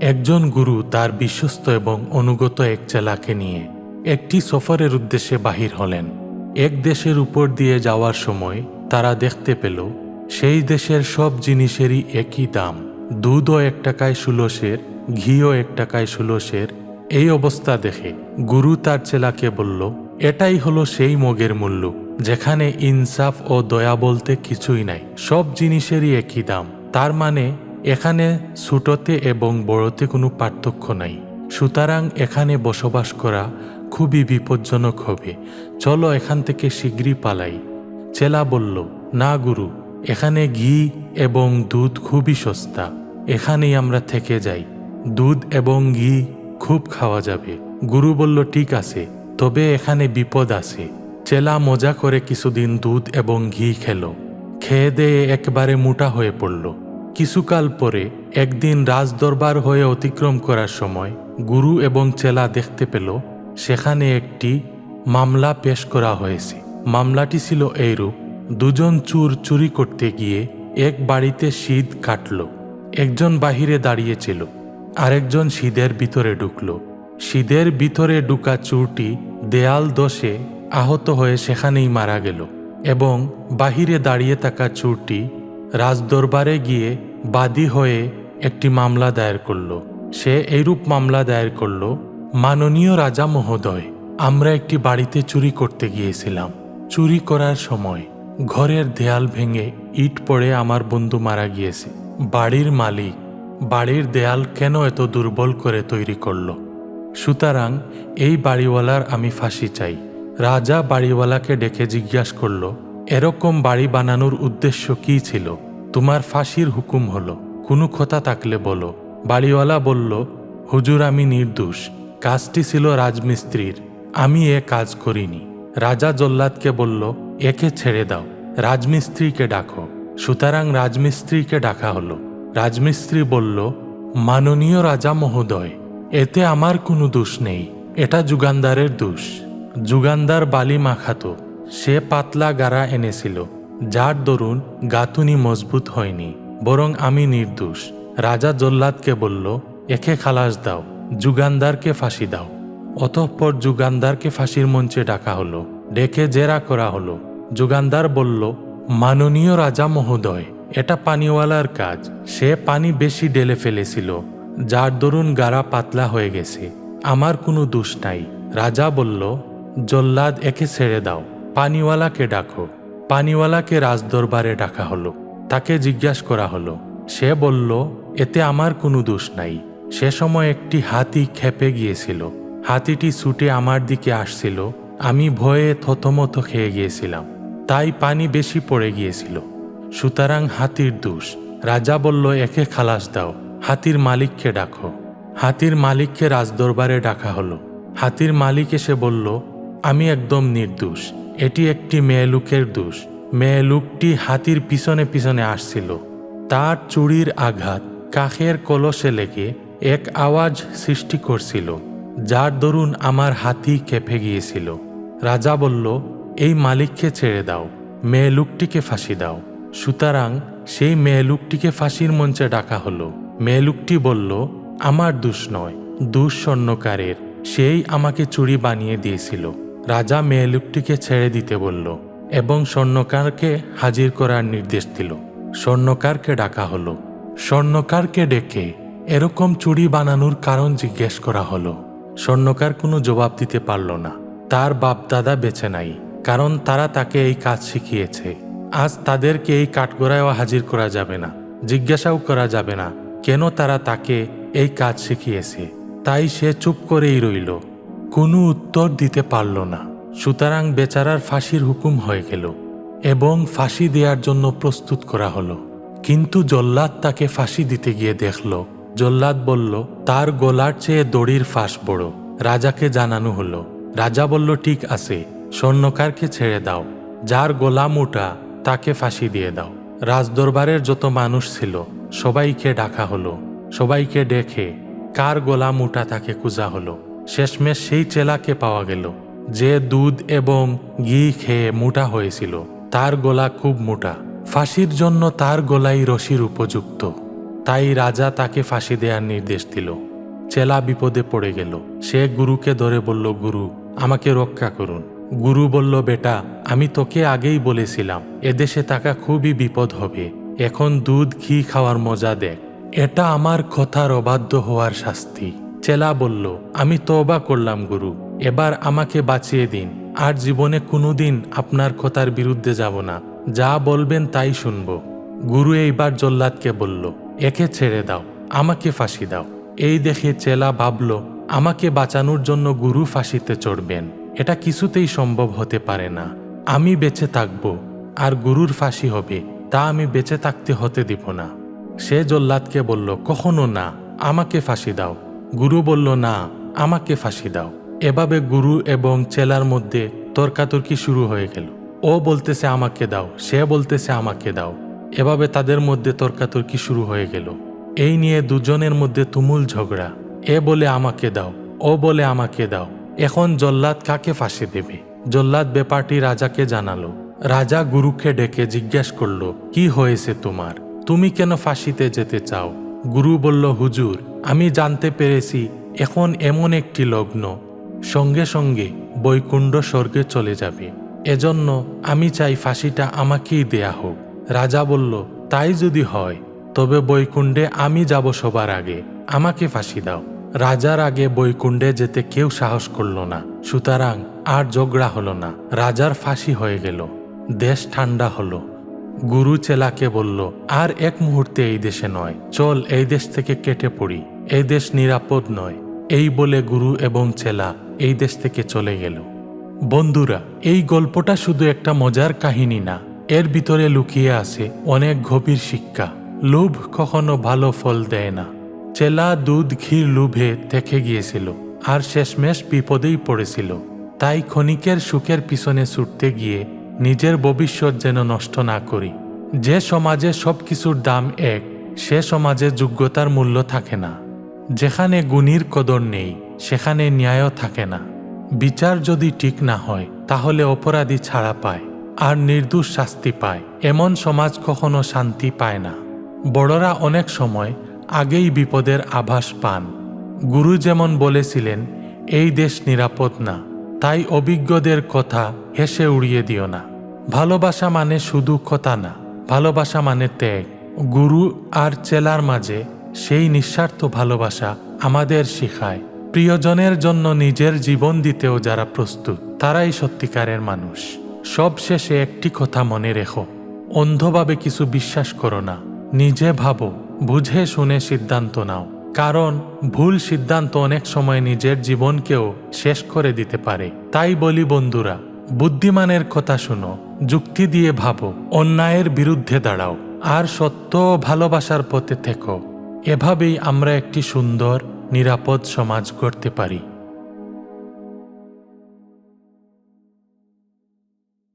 একজন গুরু তার বিশ্বস্ত এবং অনুগত এক চেলাকে নিয়ে একটি সফরের উদ্দেশ্যে বাহির হলেন। এক দেশের উপর দিয়ে যাওয়ার সময় তারা দেখতে পেল, সেই দেশের সব জিনিসেরই একই দাম। দুধও এক টাকায় ষোলোশের ঘিও এক টাকায় ষোলোশের এই অবস্থা দেখে গুরু তার চেলাকে বলল, এটাই হলো সেই মগের মূল্য, যেখানে ইনসাফ ও দয়া বলতে কিছুই নাই। সব জিনিসেরই একই দাম। তার মানে এখানে ছোটতে এবং বড়তে কোনো পার্থক্য নাই। সুতরাং এখানে বসবাস করা খুবই বিপজ্জনক হবে। চলো এখান থেকে শীঘ্রই পালাই। চেলা বলল, না গুরু, এখানে ঘি এবং দুধ খুবই সস্তা। এখানেই আমরা থেকে যাই। দুধ এবং ঘি খুব খাওয়া যাবে। গুরু বলল, ঠিক আছে, তবে এখানে বিপদ আছে। চেলা মজা করে কিছুদিন দুধ এবং ঘি খেল। খেয়ে দেয়ে একবারে মোটা হয়ে পড়ল। কিছুকাল পরে একদিন রাজদরবার হয়ে অতিক্রম করার সময় গুরু এবং চেলা দেখতে পেল, সেখানে একটি মামলা পেশ করা হয়েছে। মামলাটি ছিল এইরূপ, দুজন চুর চুরি করতে গিয়ে এক বাড়িতে শীত কাটল, একজন বাহিরে দাঁড়িয়েছিল আরেকজন শীদের ভিতরে ঢুকল। শীদের ভিতরে ঢুকা চুরটি দেয়াল দোষে আহত হয়ে সেখানেই মারা গেল এবং বাহিরে দাঁড়িয়ে থাকা চুরটি রাজদরবারে গিয়ে বাদী হয়ে একটি মামলা দায়ের করল। সে এইরূপ মামলা দায়ের করল, মাননীয় রাজা মহোদয়, আমরা একটি বাড়িতে চুরি করতে গিয়েছিলাম। চুরি করার সময় ঘরের দেয়াল ভেঙে ইট পড়ে আমার বন্ধু মারা গিয়েছে। বাড়ির মালিক বাড়ির দেয়াল কেন এত দুর্বল করে তৈরি করল? সুতরাং এই বাড়িওয়ালার আমি ফাঁসি চাই। রাজা বাড়িওয়ালাকে ডেকে জিজ্ঞাস করল, এরকম বাড়ি বানানোর উদ্দেশ্য কি ছিল? তোমার ফাঁসির হুকুম হলো, কোনো কথা থাকলে বলো। বাড়িওয়ালা বলল, হুজুর, আমি নির্দোষ। কাজটি ছিল রাজমিস্ত্রির। আমি এ কাজ করিনি। রাজা জল্লাদকে বলল, একে ছেড়ে দাও। রাজমিস্ত্রিকে ডাকো। সুতরাং রাজমিস্ত্রিকে ডাকা হলো। রাজমিস্ত্রি বলল, মাননীয় রাজা মহোদয়, এতে আমার কোনো দোষ নেই। এটা যুগান্দারের দোষ। যুগান্দার বালি মাখাতো। সে পাতলা গাড়া এনেছিল। যার দরুন গাতুনি মজবুত হয়নি, বরং আমি নির্দোষ। রাজা জল্লাদকে বলল, একে খালাস দাও, যুগানদারকে ফাঁসি দাও। অতঃপর যুগানদারকে ফাঁসির মঞ্চে ডাকা হলো, ডেকে জেরা করা হলো। যুগানদার বলল, মাননীয় রাজা মহোদয়, এটা পানিওয়ালার কাজ। সে পানি বেশি ডেলে ফেলেছিল, যার দরুন গাড়া পাতলা হয়ে গেছে। আমার কোনো দোষ নাই। রাজা বলল, জল্লাদ একে ছেড়ে দাও, পানিওয়ালাকে ডাকো। পানিওয়ালাকে রাজদরবারে ডাকা হলো, তাকে জিজ্ঞাস করা হলো। সে বলল, এতে আমার কোনো দোষ নাই। সে সময় একটি হাতি খেপে গিয়েছিল। হাতিটি ছুটে আমার দিকে আসছিল। আমি ভয়ে থতমত খেয়ে গিয়েছিলাম। তাই পানি বেশি পড়ে গিয়েছিল। সুতরাং হাতির দোষ। রাজা বলল, একে খালাস দাও। হাতির মালিককে ডাকো। হাতির মালিককে রাজদরবারে ডাকা হলো। হাতির মালিক এসে বলল, আমি একদম নির্দোষ। এটি একটি মেয়ে লোকের দোষ। মেয়ে লোকটি হাতির পিছনে পিছনে আসছিল। তার চুরির আঘাত কাখের কলসে লেগে এক আওয়াজ সৃষ্টি করছিল, যার দরুন আমার হাতি কেঁপে গিয়েছিল। রাজা বলল, এই মালিককে ছেড়ে দাও, মেয়ে লোকটিকে ফাঁসি দাও। সুতরাং সেই মেয়ে লোকটিকে ফাঁসির মঞ্চে ডাকা হলো। মেয়ে লোকটি বলল, আমার দোষ নয়, দোষ স্বর্ণকারের। সেই আমাকে চুরি বানিয়ে দিয়েছিল। রাজা মেয়ে লোকটিকে ছেড়ে দিতে বলল এবং স্বর্ণকারকে হাজির করার নির্দেশ দিল। স্বর্ণকারকে ডাকা হলো। স্বর্ণকারকে ডেকে এরকম চুড়ি বানানোর কারণ জিজ্ঞেস করা হলো। স্বর্ণকার কোনো জবাব দিতে পারল না। তার বাপদাদা বেছে নাই, কারণ তারা তাকে এই কাজ শিখিয়েছে। আজ তাদেরকে এই কাঠগড়ায়ও হাজির করা যাবে না। জিজ্ঞাসাও করা যাবে না কেন তারা তাকে এই কাজ শিখিয়েছে। তাই সে চুপ করেই রইল। কোনো উত্তর দিতে পারল না। সুতরাং বেচারার ফাঁসির হুকুম হয়ে গেল এবং ফাঁসি দেওয়ার জন্য প্রস্তুত করা হলো। কিন্তু জল্লাদ তাকে ফাঁসি দিতে গিয়ে দেখল। জল্লাদ বলল, তার গলার চেয়ে দড়ির ফাঁস বড়। রাজাকে জানানো হলো। রাজা বলল, ঠিক আছে, স্বর্ণকারকে ছেড়ে দাও। যার গোলা মোটা, তাকে ফাঁসি দিয়ে দাও। রাজদরবারের যত মানুষ ছিল, সবাইকে ডাকা হলো। সবাইকে ডেকে কার গোলা মোটা তাকে খুঁজা হলো। শেষমেশ সেই চেলাকে পাওয়া গেল, যে দুধ এবং ঘি খেয়ে মোটা হয়েছিল। তার গলা খুব মোটা। ফাঁসির জন্য তার গলাই রশির উপযুক্ত। তাই রাজা তাকে ফাঁসি দেওয়ার নির্দেশ দিল। চেলা বিপদে পড়ে গেল। সে গুরুকে ধরে বলল, গুরু, আমাকে রক্ষা করুন। গুরু বলল, বেটা, আমি তোকে আগেই বলেছিলাম, এদেশে থাকা খুবই বিপদ হবে। এখন দুধ, ঘি খাওয়ার মজা দেখ। এটা আমার কথার অবাধ্য হওয়ার শাস্তি। চেলা বলল, আমি তওবা করলাম, গুরু। এবার আমাকে বাঁচিয়ে দিন। আর জীবনে কোনোদিন আপনার কথার বিরুদ্ধে যাব না। যা বলবেন তাই শুনব। গুরু এইবার জল্লাদকে বলল, একে ছেড়ে দাও। আমাকে ফাঁসি দাও। এই দেখে চেলা ভাবল, আমাকে বাঁচানোর জন্য গুরু ফাঁসিতে চড়বেন। এটা কিছুতেই সম্ভব হতে পারে না। আমি বেঁচে থাকব। আর গুরুর ফাঁসি হবে, তা আমি বেঁচে থাকতে হতে দিব না। সে জল্লাদকে বলল, কখনো না। আমাকে ফাঁসি দাও। গুরু বলল, না, আমাকে ফাঁসি দাও। এভাবে গুরু এবং চেলার মধ্যে তর্কাতর্কি শুরু হয়ে গেল। ও বলতেছে, আমাকে দাও। সে বলতেছে, আমাকে দাও। এভাবে তাদের মধ্যে তর্কাতর্কি শুরু হয়ে গেল। এই নিয়ে দুজনের মধ্যে তুমুল ঝগড়া। এ বলে, আমাকে দাও। ও বলে, আমাকে দাও। এখন জল্লাদ কাকে ফাঁসি দেবে? জল্লাদ ব্যাপারটি রাজাকে জানালো। রাজা গুরুকে ডেকে জিজ্ঞেস করল, কি হয়েছে তোমার? তুমি কেন ফাঁসিতে যেতে চাও? গুরু বলল, হুজুর আমি জানতে পেরেছি, এখন এমন একটি লগ্ন। সঙ্গে সঙ্গে বৈকুণ্ঠ স্বর্গে চলে যাবে। এজন্য আমি চাই ফাঁসিটা আমাকেই দেয়া হোক। রাজা বলল, তাই যদি হয়, তবে বৈকুণ্ডে আমি যাব সবার আগে। আমাকে ফাঁসি দাও। রাজার আগে বৈকুণ্ডে যেতে কেউ সাহস করল না। সুতরাং আর ঝগড়া হলো না। রাজার ফাঁসি হয়ে গেল। দেশ ঠান্ডা হলো। গুরু চেলাকে বলল, আর এক মুহূর্তে এই দেশে নয়। চল এই দেশ থেকে কেটে পড়ি। এই দেশ নিরাপদ নয়, এই বলে গুরু এবং চেলা এই দেশ থেকে চলে গেল। বন্ধুরা, এই গল্পটা শুধু একটা মজার কাহিনী না, এর ভিতরে লুকিয়ে আছে অনেক গভীর শিক্ষা। লোভ কখনো ভালো ফল দেয় না। চেলা দুধ ঘির লোভে থেকে গিয়েছিল আর শেষমেশ বিপদেই পড়েছিল। তাই ক্ষণিকের সুখের পিছনে ছুটতে গিয়ে নিজের ভবিষ্যৎ যেন নষ্ট না করি। যে সমাজে সব কিছুর দাম এক, সে সমাজে যোগ্যতার মূল্য থাকে না। যেখানে গুণীর কদর নেই, সেখানে ন্যায়ও থাকে না। বিচার যদি ঠিক না হয়, তাহলে অপরাধী ছাড়া পায়, আর নির্দোষ শাস্তি পায়। এমন সমাজ কখনো শান্তি পায় না। বড়রা অনেক সময় আগেই বিপদের আভাস পান। গুরু যেমন বলেছিলেন, এই দেশ নিরাপদ না, তাই অভিজ্ঞদের কথা হেসে উড়িয়ে দিও না। ভালোবাসা মানে শুধু কথা না, ভালোবাসা মানে ত্যাগ। গুরু আর চেলার মাঝে সেই নিঃস্বার্থ ভালোবাসা আমাদের শিখায়। প্রিয়জনের জন্য নিজের জীবন দিতেও যারা প্রস্তুত, তারাই সত্যিকারের মানুষ। সব শেষে একটি কথা মনে রেখো, অন্ধভাবে কিছু বিশ্বাস করো না। নিজে ভাবো, বুঝে শুনে সিদ্ধান্ত নাও। কারণ, ভুল সিদ্ধান্ত অনেক সময় নিজের জীবনকেও শেষ করে দিতে পারে। তাই বলি বন্ধুরা, বুদ্ধিমানের কথা শুনো, যুক্তি দিয়ে ভাবো, অন্যায়ের বিরুদ্ধে দাঁড়াও। আর সত্য ভালোবাসার পথে থেকো। এভাবেই আমরা একটি সুন্দর নিরাপদ সমাজ গড়তে পারি।